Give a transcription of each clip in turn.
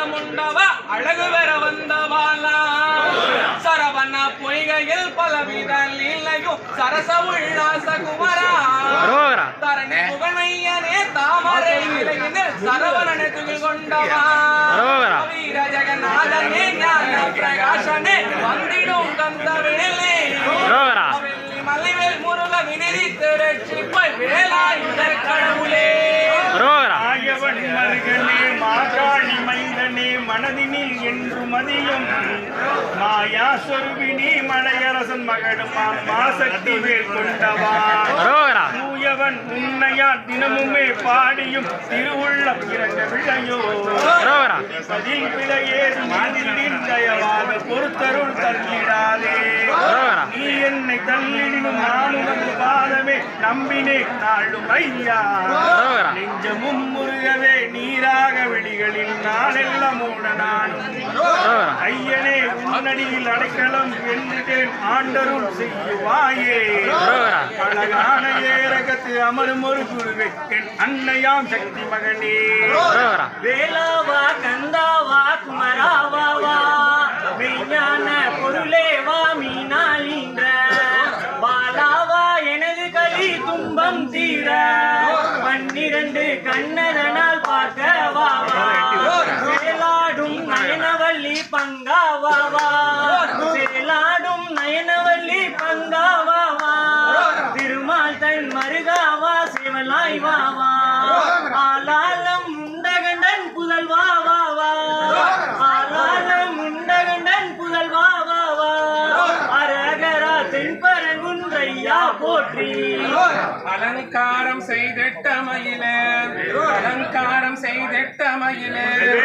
உண்டவா அழகு பெற வந்தவாளா. சரவண பொய்கையில் பலவித லீலையும் சரச உல்லாச குமரா. தரணி புகழ்மையனே தாமரை இலையினில் சரவணனை துகில் கொண்டவா. வீர ஜெகநாதனே ஞான பிரகாசனே வந்திடும் கந்த மனதினில் என்று மதியும் மாயா சொருவினி மலையரசன் மகளுமாம் மாசக்தி வேல் கொண்டவா. தூயவன் உன்னையா தினமுமே பாடியும் திருவுள்ளம் இறங்கவில்லையோ அரோகரா. பதில் பிழையேது மனதில் தயவாக பொறுத்தருள் தள்ளிடாதே. நீ என்னை தள்ளிடினும் நான் உனது பாதமே நம்பினே நாளும் ஐயா. நெஞ்சமும் முருகவே நீராக வெளிகளில் நாளெல்லாம் மூட நானும் ஐயனே உன்னடியில் அடைக்கலம் என்றேன் ஆண்டரும் செய்யுவாயே. அழகான ஏரகத்து அமரும் ஒரு குருவே என் அன்னையாம் சக்தி மகனே. வேலாவா கந்தாவா குமராவா மெய்யான பொருளே வா மீனாளின்ற பாலாவா எனது கலி துன்பம் தீர. பன்னிரண்டு கண்ணதனா நயனவல்லி பங்காவா வா வேலாடும் நயனவல்லி பங்காவா வா திருமால் தன் மருகாவா? சிவலாய் வா வா ஆலாலம் உண்டகண்டன் புதல் வா வா வா ஆலாலம் உண்டகண்டன் புதல் வா வா வா அரகரா தென்பரங்குன்றையா போற்றி. அலங்காரம் செய்திட்ட மயிலே. அலங்காரம் செய்திட்ட மயிலே. நம்ம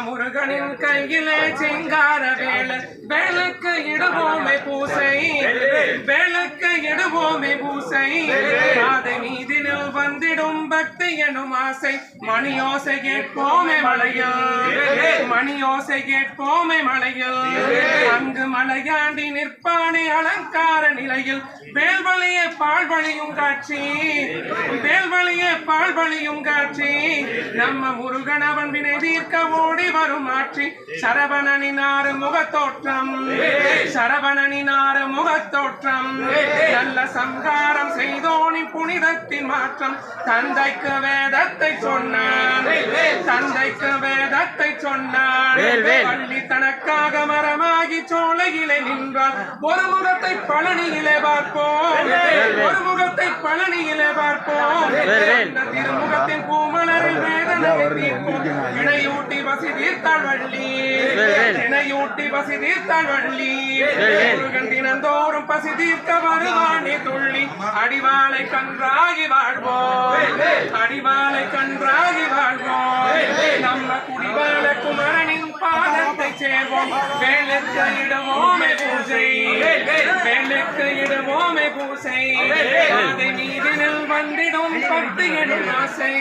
முருகனின் கையிலே சிங்கார வேலை. வேலுக்கு இடுவோமே பூசை. வேலுக்கு இடுவோமே பூசை. அதை மீதினில் வந்திடும் பக்தி எனும் ஆசை. மணியோசை கேட்போமே மலையில். மணியோசை கேட்போமே மலையில். அங்கு மலையாண்டி நிற்பானே அலங்கார நிலையில் வேல்வழிய பால்வழியும் காட்சி. வேல்வழிய பால்வழியும் காட்சி. நம்ம முருகன் அவன் வினை தீர்க்க ஓடி வரும் ஆட்சி. சரவணனின் முகத்தோற்றம். சரவணனின் முகத்தோற்றம். நல்ல சங்காரம் செய்தோனி புனிதத்தின் மாற்றம். தந்தைக்கு வேதத்தை சொன்னான். தந்தைக்கு வேதத்தை வேல். பள்ளி தனக்காக மரமாகி சோலையிலே நின்றார் ஒரு முகத்தை பழனியிலே பார்ப்போம். ஒரு முகத்தை பழனியிலே பார்ப்போம். திருமுகத்தின் பூமலரில் இணையூட்டி பசி தீர்த்தாள் வள்ளி. இணையூட்டி பசி தீர்த்தாள் வள்ளி. முருகன் தினந்தோறும் பசி தீர்க்க வருவானே துள்ளி. அடிவாளை கன்றாகி வாழ்வோம். அடிவாளை கன்றாகி வாழ்வோம். நம்ம குடிவாழ குமரனின் பாதத்தை சேர்வோம். வேலுக்கு இடுவோமே பூசை. வேலுக்கு இடுவோமே பூசை. வந்திடும் பட்டு எனும் ஆசை